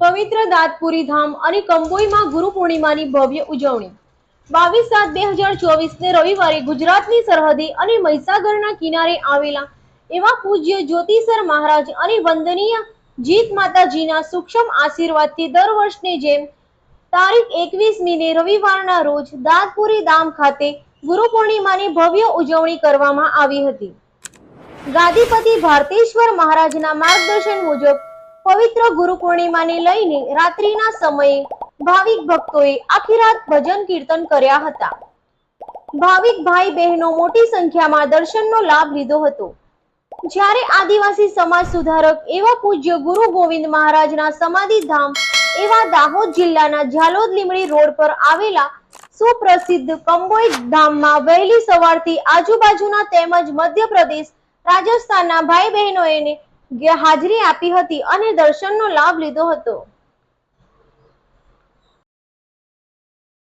પવિત્ર દાતપુરી ધામ અને કંબોઈમાં ગુરુ પૂર્ણિમાની ભવ્ય ઉજવણી. બાવીસ સાત બે હજાર ચોવીસ ને રવિવારે ગુજરાતની સરહદે અને મહીસાગરના કિનારે આવેલા એવા પૂજ્ય જ્યોતિસર મહારાજ અને વંદનીય જીત માતાજીના સૂક્ષ્મ આશીર્વાદથી દર વર્ષની જેમ તારીખ એકવીસ મીને રવિવારના રોજ દાદપુરી ધામ ખાતે ગુરુ પૂર્ણિમાની ભવ્ય ઉજવણી કરવામાં આવી હતી. ગાદીપતિ ભારતેશ્વર મહારાજના માર્ગદર્શન મુજબ પવિત્ર ગુરુ પૂર્ણિમાને લઈને રાત્રિના સમયે ભાવિક ભક્તોએ આખી રાત ભજન કીર્તન કર્યા હતા. ભાવિક ભાઈ બહેનો મોટી સંખ્યામાં દર્શનનો લાભ લીધો હતો. જ્યારે આદિવાસી સમાજ સુધારક એવા પૂજ્ય ગુરુ ગોવિંદ મહારાજના સમાધિ ધામ એવા દાહોદ જિલ્લાના ઝાલોદ લીમડી રોડ પર આવેલા સુપ્રસિદ્ધ કંબોઈ ધામમાં વહેલી સવારથી આજુબાજુના તેમજ મધ્યપ્રદેશ, રાજસ્થાનના ભાઈ બહેનોએ હાજરી આપી હતી અને દર્શનનો લાભ લીધો હતો.